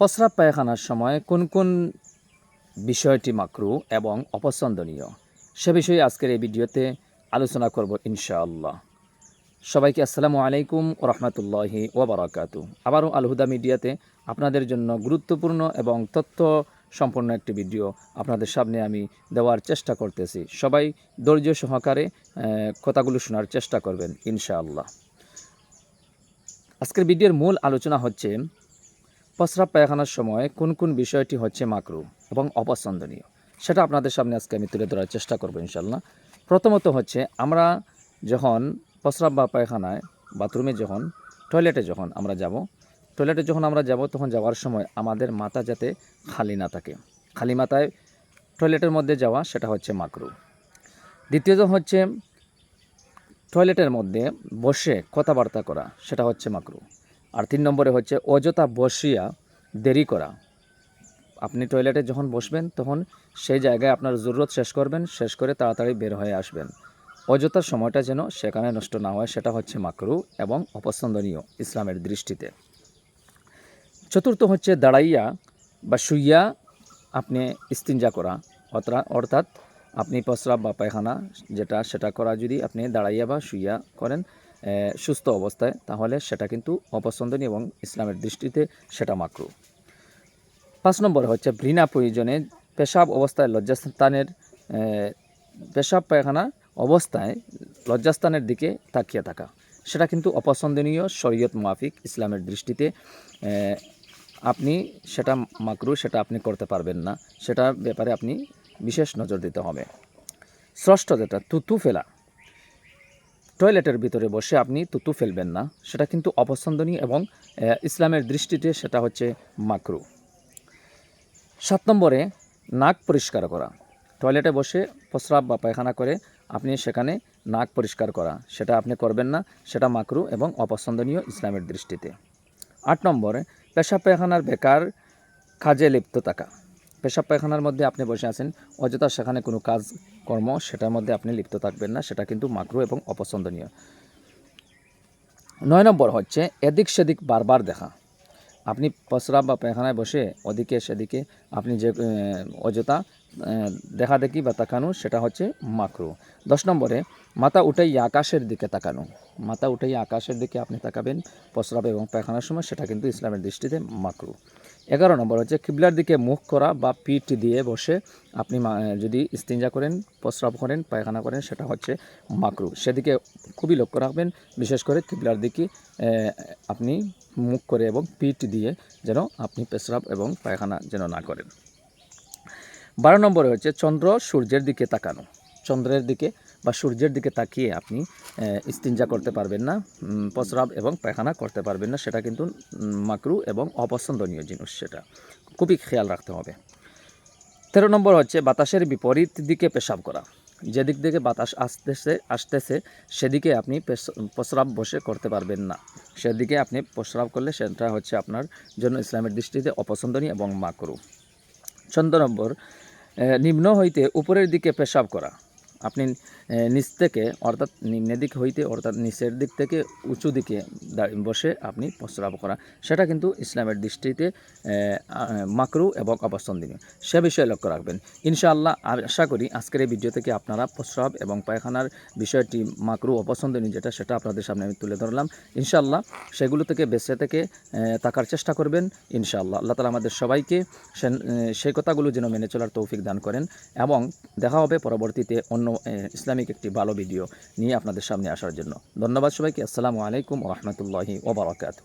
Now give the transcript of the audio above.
প্রস্রাব পায়খানার সময় কোন কোন বিষয়টি মাকরু এবং অপছন্দনীয়? সে বিষয়ে আজকের এই ভিডিওতে আলোচনা করব ইনশাআল্লাহ। সবাইকে আসসালামু আলাইকুম রহমতুল্লাহি ওবরাকাতু আবারও আলহুদা মিডিয়াতে আপনাদের জন্য গুরুত্বপূর্ণ এবং তথ্য সম্পন্ন একটি ভিডিও আপনাদের সামনে আমি দেওয়ার চেষ্টা করতেছি। সবাই ধৈর্য সহকারে কথাগুলো শোনার চেষ্টা করবেন ইনশাআল্লাহ। আজকের ভিডিওর মূল আলোচনা হচ্ছে প্রস্রাব পায়খানার সময় কোন কোন বিষয়টি হচ্ছে মাকরু এবং অপছন্দনীয়, সেটা আপনাদের সামনে আজকে আমি তুলে ধরার চেষ্টা করব ইনশাল্লাহ প্রথমত হচ্ছে, আমরা যখন প্রস্রাব বা পায়খানায়, বাথরুমে যখন, টয়লেটে যখন আমরা যাব, টয়লেটে যখন আমরা যাব, তখন যাওয়ার সময় আমাদের মাথা যাতে খালি না থাকে। খালি মাথায় টয়লেটের মধ্যে যাওয়া, সেটা হচ্ছে মাকরু। দ্বিতীয়ত হচ্ছে, টয়লেটের মধ্যে বসে কথাবার্তা করা, সেটা হচ্ছে মাকরু। আর তিন নম্বরে হচ্ছে, অযথা বসিয়া দেরি করা। আপনি টয়লেটে যখন বসবেন, তখন সেই জায়গায় আপনার জরুরত শেষ করবেন, শেষ করে তাড়াতাড়ি বের হয়ে আসবেন। অযথা সময়টা যেন সেখানে নষ্ট না হয়, সেটা হচ্ছে মাকরু এবং অপছন্দনীয় ইসলামের দৃষ্টিতে। চতুর্থ হচ্ছে দাঁড়াইয়া বা শুইয়া আপনি ইস্তিনজা করা অর্থাৎ আপনি প্রস্রাব বা পায়খানা যেটা, সেটা করা যদি আপনি দাঁড়াইয়া বা শুইয়া করেন সুস্থ অবস্থায়, তাহলে সেটা কিন্তু অপছন্দনীয় এবং ইসলামের দৃষ্টিতে সেটা মাকরু। পাঁচ নম্বর হচ্ছে ঘৃণা প্রয়োজনে পেশাব অবস্থায় লজ্জাস্থানের পেশাব পায়খানা অবস্থায় লজ্জাস্থানের দিকে তাকিয়ে থাকা। সেটা কিন্তু অপছন্দনীয়, শরীয়ত মাফিক ইসলামের দৃষ্টিতে আপনি সেটা মাকরু, সেটা আপনি করতে পারবেন না। সেটা ব্যাপারে আপনি বিশেষ নজর দিতে হবে। ষষ্ঠ যেটা, তুতু ফেলা। টয়লেটের ভিতরে বসে আপনি তুতু ফেলবেন না। সেটা কিন্তু অপছন্দনীয় এবং ইসলামের দৃষ্টিতে সেটা হচ্ছে মাকরু। সাত নম্বরে, নাক পরিষ্কার করা। টয়লেটে বসে প্রস্রাব বা পায়খানা করে আপনি সেখানে নাক পরিষ্কার করা। সেটা আপনি করবেন না, সেটা মাকরু এবং অপছন্দনীয় ইসলামের দৃষ্টিতে। আট নম্বরে, পেশাব পায়খানার বেকার কাজে লিপ্ত থাকা। পেশাব পায়খানার মধ্যে আপনি বসে আছেন, অযথা সেখানে কোনো কাজ, কর্ম সেটার মধ্যে আপনি লিপ্ত থাকবেন না, সেটা কিন্তু মাকরু এবং অপছন্দনীয়। নয় নম্বর হচ্ছে, এদিক সেদিক বারবার দেখা। আপনি প্রস্রাব বা পায়খানায় বসে, ওদিকে সেদিকে আপনি যে অযথা দেখা দেখি বা তাকানো, সেটা হচ্ছে মাকরু। দশ নম্বরে, মাথা উঠাই আকাশের দিকে তাকানো। মাথা উঠাই আকাশের দিকে আপনি তাকাবেন, প্রস্রাব এবং পায়খানার সময়, সেটা কিন্তু ইসলামের দৃষ্টিতে মাকরু। এগারো নম্বর হচ্ছে, কিবলার দিকে মুখ করা বা পিঠ দিয়ে বসে আপনি যদি ইস্তিঞ্জা করেন, প্রস্রাব করেন, পায়খানা করেন, সেটা হচ্ছে মাকরু। সেদিকে খুবই লক্ষ্য রাখবেন, বিশেষ করে কিবলার দিকে আপনি মুখ করে এবং পিঠ দিয়ে যেন আপনি পেশরাব এবং পায়খানা যেন না করেন। বারো নম্বরে হচ্ছে চন্দ্র সূর্যের দিকে তাকানো। চন্দ্রের দিকে বা সূর্যের দিকে তাকিয়ে আপনি আহ, ইস্তিঞ্জা করতে পারবেন না প্রস্রাব এবং পায়খানা করতে পারবেন না সেটা কিন্তু মাকরু এবং অপছন্দনীয় জিনিস সেটা। খুবই খেয়াল রাখতে হবে। তেরো নম্বর হচ্ছে বাতাসের বিপরীত দিকে পেশাব করা। যেদিক থেকে বাতাস আসতেছে আসতেছে সেদিকে আপনি প্রস্রাব বসে করতে পারবেন না। সেদিকে আপনি প্রস্রাব করলে সেটা হচ্ছে আপনার জন্য ইসলামের দৃষ্টিতে অপছন্দনীয় এবং মাকরু। চন্দ্র নম্বর নিম্ন হইতে উপরের দিকে পেশাব করা। আপনি নিচ থেকে, অর্থাৎ নিম্নের দিক হইতে, অর্থাৎ নিচের দিক থেকে উঁচু দিকে বসে আপনি প্রস্রাব করা। সেটা কিন্তু ইসলামের দৃষ্টিতে মাকরু এবং অপছন্দনীয়। সে বিষয়ে লক্ষ্য রাখবেন। ইনশাআল্লাহ আশা করি আজকের এই ভিডিও থেকে আপনারা প্রস্রাব এবং পায়খানার বিষয়টি মাকরু অপছন্দনীয় যেটা, সেটা আপনাদের সামনে আমি তুলে ধরলাম। ইনশাআল্লাহ, সেগুলো থেকে বেঁচে থেকে থাকার চেষ্টা করবেন, ইনশাআল্লাহ। আল্লাহ তালা আমাদের সবাইকে সেই কথাগুলো যেন মেনে চলার তৌফিক দান করেন। এবং দেখা হবে পরবর্তীতে অন্য ইসলামিক একটি ভালো ভিডিও নিয়ে আপনাদের সামনে আসার জন্য। ধন্যবাদ সবাইকে। আসসালামু আলাইকুম রহমতুল্লাহি ওবরাকাতু